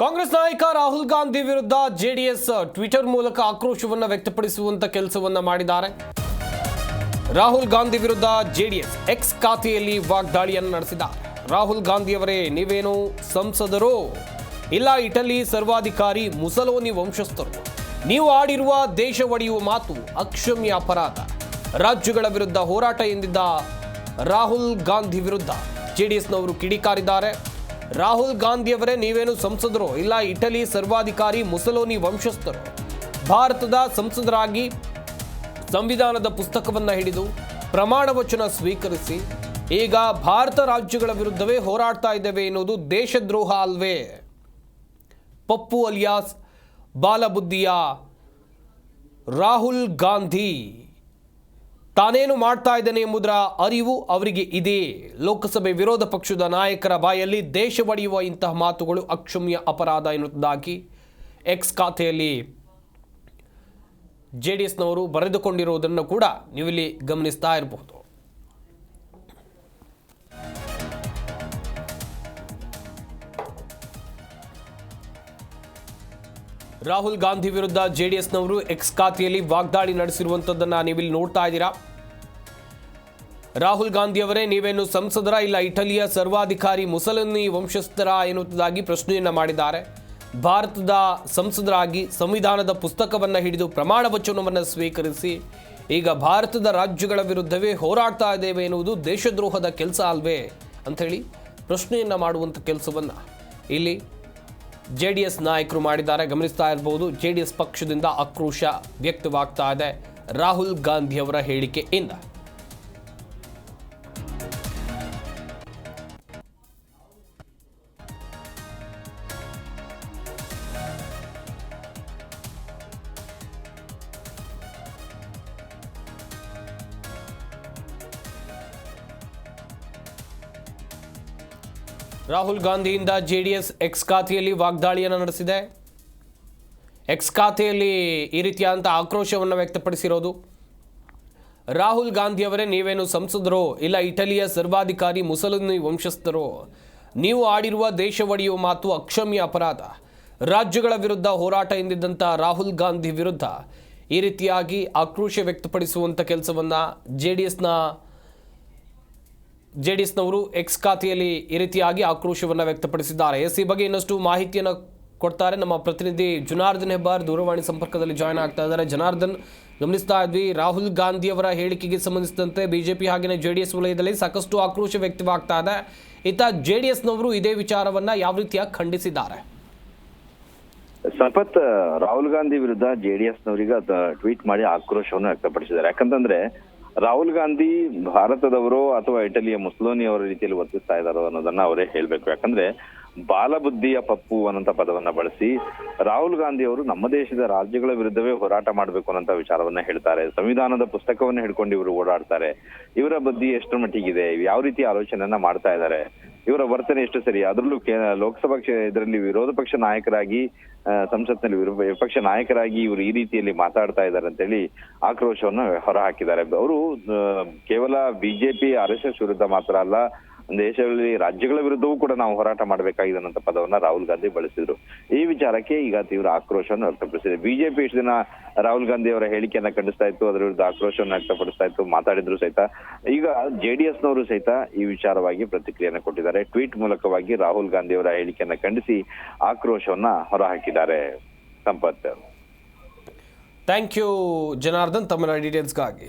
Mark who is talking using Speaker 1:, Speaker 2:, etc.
Speaker 1: ಕಾಂಗ್ರೆಸ್ ನಾಯಕ ರಾಹುಲ್ ಗಾಂಧಿ ವಿರುದ್ಧ JDS Twitter ಮೂಲಕ ಆಕ್ರೋಶವನ್ನು ವ್ಯಕ್ತಪಡಿಸುವಂತ ಕೆಲಸವನ್ನ ಮಾಡಿದ್ದಾರೆ. ರಾಹುಲ್ ಗಾಂಧಿ ವಿರುದ್ಧ ಜೆಡಿಎಸ್ ಎಕ್ಸ್ ಖಾತೆಯಲ್ಲಿ ವಾಗ್ದಾಳಿಯನ್ನು ನಡೆಸಿದ. ರಾಹುಲ್ ಗಾಂಧಿಯವರೇ, ನೀವೇನು ಸಂಸದರು? ಇಲ್ಲ, ಇಟಲಿ ಸರ್ವಾಧಿಕಾರಿ ಮುಸಲೋನಿ ವಂಶಸ್ಥರು. ನೀವು ಆಡಿರುವ ದೇಶ ಒಡೆಯುವ ಮಾತು ಅಕ್ಷಮ್ಯ ಅಪರಾಧ. ರಾಜ್ಯಗಳ ವಿರುದ್ಧ ಹೋರಾಟ ಎಂದಿದ್ದ ರಾಹುಲ್ ಗಾಂಧಿ ವಿರುದ್ಧ ಜೆಡಿಎಸ್ನವರು ಕಿಡಿಕಾರಿದ್ದಾರೆ. ರಾಹುಲ್ ಗಾಂಧಿಯವರೇ ನೀವೇನು ಸಂಸದರು? ಇಲ್ಲ, ಇಟಲಿ ಸರ್ವಾಧಿಕಾರಿ ಮುಸಲೋನಿ ವಂಶಸ್ಥರು. ಭಾರತದ ಸಂಸದರಾಗಿ ಸಂವಿಧಾನದ ಪುಸ್ತಕವನ್ನು ಹಿಡಿದು ಪ್ರಮಾಣ ವಚನ ಸ್ವೀಕರಿಸಿ, ಈಗ ಭಾರತ ರಾಜ್ಯಗಳ ವಿರುದ್ಧವೇ ಹೋರಾಡ್ತಾ ಇದ್ದೇವೆ ಎನ್ನುವುದು ದೇಶದ್ರೋಹ ಅಲ್ವೇ? ಪಪ್ಪು ಅಲಿಯಾಸ್ ಬಾಲಬುದ್ಧಿಯ ರಾಹುಲ್ ಗಾಂಧಿ. ತಾನೇನು ಮಾಡ್ತಾ ಇದ್ದಾನೆ ಎಂಬುದರ ಅರಿವು ಅವರಿಗೆ ಇದೆ. ಲೋಕಸಭೆ ವಿರೋಧ ಪಕ್ಷದ ನಾಯಕರ ಬಾಯಲ್ಲಿ ದೇಶ ಒಡೆಯುವ ಇಂತಹ ಮಾತುಗಳು ಅಕ್ಷಮ್ಯ ಅಪರಾಧ ಎನ್ನುವುದಾಗಿ ಎಕ್ಸ್ ಖಾತೆಯಲ್ಲಿ ಜೆ ಡಿ ಎಸ್ನವರು ಬರೆದುಕೊಂಡಿರುವುದನ್ನು ಕೂಡ ನೀವಿಲ್ಲಿ ಗಮನಿಸ್ತಾ ಇರಬಹುದು. ರಾಹುಲ್ ಗಾಂಧಿ ವಿರುದ್ಧ ಜೆ ಡಿ ಎಸ್ನವರು ಎಕ್ಸ್ ಖಾತೆಯಲ್ಲಿ ವಾಗ್ದಾಳಿ ನಡೆಸಿರುವಂಥದ್ದನ್ನು ನೀವಿಲ್ಲಿ ನೋಡ್ತಾ ಇದ್ದೀರಾ? ರಾಹುಲ್ ಗಾಂಧಿ ಅವರೇ, ನೀವೇನು ಸಂಸದರ ಇಲ್ಲ ಇಟಲಿಯ ಸರ್ವಾಧಿಕಾರಿ ಮುಸಲನ್ನಿ ವಂಶಸ್ಥರ ಎನ್ನುವುದಾಗಿ ಪ್ರಶ್ನೆಯನ್ನ ಮಾಡಿದ್ದಾರೆ. ಭಾರತದ ಸಂಸದರಾಗಿ ಸಂವಿಧಾನದ ಪುಸ್ತಕವನ್ನು ಹಿಡಿದು ಪ್ರಮಾಣ ವಚನವನ್ನು ಸ್ವೀಕರಿಸಿ, ಈಗ ಭಾರತದ ರಾಜ್ಯಗಳ ವಿರುದ್ಧವೇ ಹೋರಾಡ್ತಾ ಇದ್ದೇವೆ ಎನ್ನುವುದು ದೇಶದ್ರೋಹದ ಕೆಲಸ ಅಲ್ವೇ? ಅಂಥೇಳಿ ಪ್ರಶ್ನೆಯನ್ನು ಮಾಡುವಂಥ ಕೆಲಸವನ್ನು ಇಲ್ಲಿ ಜೆ ಡಿ ಎಸ್ ನಾಯಕರು ಮಾಡಿದ್ದಾರೆ. ಗಮನಿಸ್ತಾ ಇರಬಹುದು ಜೆ ಡಿ ಎಸ್ ಪಕ್ಷದಿಂದ ಆಕ್ರೋಶ ವ್ಯಕ್ತವಾಗ್ತಾ ಇದೆ. ರಾಹುಲ್ ಗಾಂಧಿಯವರ ಹೇಳಿಕೆಯಿಂದ ರಾಹುಲ್ ಗಾಂಧಿಯಿಂದ ಜೆ ಡಿ ಎಸ್ ಎಕ್ಸ್ ಖಾತೆಯಲ್ಲಿ ವಾಗ್ದಾಳಿಯನ್ನು ನಡೆಸಿದೆ. ಎಕ್ಸ್ ಖಾತೆಯಲ್ಲಿ ಈ ರೀತಿಯಾದಂಥ ಆಕ್ರೋಶವನ್ನು ವ್ಯಕ್ತಪಡಿಸಿರೋದು. ರಾಹುಲ್ ಗಾಂಧಿಯವರೇ ನೀವೇನು ಸಂಸದರು ಇಲ್ಲ ಇಟಲಿಯ ಸರ್ವಾಧಿಕಾರಿ ಮುಸಲಿನಿ ವಂಶಸ್ಥರು, ನೀವು ಆಡಿರುವ ದೇಶ ಒಡೆಯುವ ಮಾತು ಅಕ್ಷಮ್ಯ ಅಪರಾಧ. ರಾಜ್ಯಗಳ ವಿರುದ್ಧ ಹೋರಾಟ ಎಂದಿದ್ದಂಥ ರಾಹುಲ್ ಗಾಂಧಿ ವಿರುದ್ಧ ಈ ರೀತಿಯಾಗಿ ಆಕ್ರೋಶ ವ್ಯಕ್ತಪಡಿಸುವಂಥ ಕೆಲಸವನ್ನು ಜೆ ಡಿ ಎಸ್ನ ಜೆಡಿಎಸ್ನವರು ಎಕ್ಸ್ ಖಾತೆಯಲ್ಲಿ ಈ ರೀತಿಯಾಗಿ ಆಕ್ರೋಶವನ್ನು ವ್ಯಕ್ತಪಡಿಸಿದ್ದಾರೆ. ಎಸ್ ಈ ಬಗ್ಗೆ ಇನ್ನಷ್ಟು ಮಾಹಿತಿಯನ್ನು ಕೊಡ್ತಾರೆ ನಮ್ಮ ಪ್ರತಿನಿಧಿ ಜುನಾರ್ದನ್ ಹೆಬ್ಬಾರ್ ದೂರವಾಣಿ ಸಂಪರ್ಕದಲ್ಲಿ ಜಾಯ್ನ್ ಆಗ್ತಾ ಇದ್ದಾರೆ. ಜನಾರ್ದನ್, ಗಮನಿಸ್ತಾ ಇದ್ವಿ, ರಾಹುಲ್ ಗಾಂಧಿ ಅವರ ಹೇಳಿಕೆಗೆ ಸಂಬಂಧಿಸಿದಂತೆ ಬಿಜೆಪಿ ಹಾಗೆಯೇ ಜೆ ಡಿ ಎಸ್ ವಲಯದಲ್ಲಿ ಸಾಕಷ್ಟು ಆಕ್ರೋಶ ವ್ಯಕ್ತವಾಗ್ತಾ ಇದೆ. ಇತ್ತ ಜೆ ಡಿ ಎಸ್ನವರು ಇದೇ ವಿಚಾರವನ್ನ ಯಾವ ರೀತಿಯಾಗಿ ಖಂಡಿಸಿದ್ದಾರೆ?
Speaker 2: ಸಂಪತ್, ರಾಹುಲ್ ಗಾಂಧಿ ವಿರುದ್ಧ ಜೆಡಿಎಸ್ ನವರಿಗೆ ಟ್ವೀಟ್ ಮಾಡಿ ಆಕ್ರೋಶವನ್ನು ವ್ಯಕ್ತಪಡಿಸಿದ್ದಾರೆ. ಯಾಕಂತಂದ್ರೆ ರಾಹುಲ್ ಗಾಂಧಿ ಭಾರತದವರು ಅಥವಾ ಇಟಲಿಯ ಮುಸ್ಲೋನಿ ಅವರ ರೀತಿಯಲ್ಲಿ ವರ್ತಿಸ್ತಾ ಇದ್ದಾರೋ ಅನ್ನೋದನ್ನ ಅವರೇ ಹೇಳ್ಬೇಕು. ಯಾಕಂದ್ರೆ ಬಾಲಬುದ್ಧಿಯ ಪಪ್ಪು ಅನ್ನೋಂಥ ಪದವನ್ನ ಬಳಸಿ ರಾಹುಲ್ ಗಾಂಧಿ ಅವರು ನಮ್ಮ ದೇಶದ ರಾಜ್ಯಗಳ ವಿರುದ್ಧವೇ ಹೋರಾಟ ಮಾಡಬೇಕು ಅನ್ನೋಂಥ ವಿಚಾರವನ್ನ ಹೇಳ್ತಾರೆ. ಸಂವಿಧಾನದ ಪುಸ್ತಕವನ್ನ ಹಿಡ್ಕೊಂಡು ಇವರು ಓಡಾಡ್ತಾರೆ. ಇವರ ಬುದ್ಧಿ ಎಷ್ಟು ಮಟ್ಟಿಗಿದೆ? ಯಾವ ರೀತಿ ಆಲೋಚನೆಯನ್ನ ಮಾಡ್ತಾ ಇದ್ದಾರೆ? ಇವರ ವರ್ತನೆ ಎಷ್ಟು ಸರಿ? ಅದರಲ್ಲೂ ಲೋಕಸಭಾ ಇದರಲ್ಲಿ ವಿರೋಧ ಪಕ್ಷ ನಾಯಕರಾಗಿ ಸಂಸತ್ನಲ್ಲಿ ವಿಪಕ್ಷ ನಾಯಕರಾಗಿ ಇವರು ಈ ರೀತಿಯಲ್ಲಿ ಮಾತಾಡ್ತಾ ಇದ್ದಾರೆ ಅಂತೇಳಿ ಆಕ್ರೋಶವನ್ನು ಹೊರ ಹಾಕಿದ್ದಾರೆ ಅವರು ಕೇವಲ ಬಿಜೆಪಿ, ಆರ್ ಎಸ್ ಎಸ್ ವಿರುದ್ಧ ಮಾತ್ರ ಅಲ್ಲ ದೇಶದಲ್ಲಿ ರಾಜ್ಯಗಳ ವಿರುದ್ಧವೂ ಕೂಡ ನಾವು ಹೋರಾಟ ಮಾಡಬೇಕಾಗಿದೆ ಅನ್ನೋ ಪದವನ್ನ ರಾಹುಲ್ ಗಾಂಧಿ ಬಳಸಿದ್ರು. ಈ ವಿಚಾರಕ್ಕೆ ಈಗ ತೀವ್ರ ಆಕ್ರೋಶವನ್ನು ವ್ಯಕ್ತಪಡಿಸಿದೆ. ಬಿಜೆಪಿ ಇಷ್ಟು ದಿನ ರಾಹುಲ್ ಗಾಂಧಿ ಅವರ ಹೇಳಿಕೆಯನ್ನ ಖಂಡಿಸ್ತಾ ಇತ್ತು, ಅದರ ವಿರುದ್ಧ ಆಕ್ರೋಶವನ್ನು ವ್ಯಕ್ತಪಡಿಸ್ತಾ ಇತ್ತು, ಮಾತಾಡಿದ್ರು ಸಹಿತ. ಈಗ ಜೆಡಿಎಸ್ ನವರು ಸಹಿತ ಈ ವಿಚಾರವಾಗಿ ಪ್ರತಿಕ್ರಿಯೆಯನ್ನು ಕೊಟ್ಟಿದ್ದಾರೆ. ಟ್ವೀಟ್ ಮೂಲಕವಾಗಿ ರಾಹುಲ್ ಗಾಂಧಿ ಅವರ ಹೇಳಿಕೆಯನ್ನ ಖಂಡಿಸಿ ಆಕ್ರೋಶವನ್ನ ಹೊರಹಾಕಿದ್ದಾರೆ ಸಂಪತ್.
Speaker 1: Thank you Janardhan. ತಮ್ಮ ಡೀಟೇಲ್ಸ್ಗಾಗಿ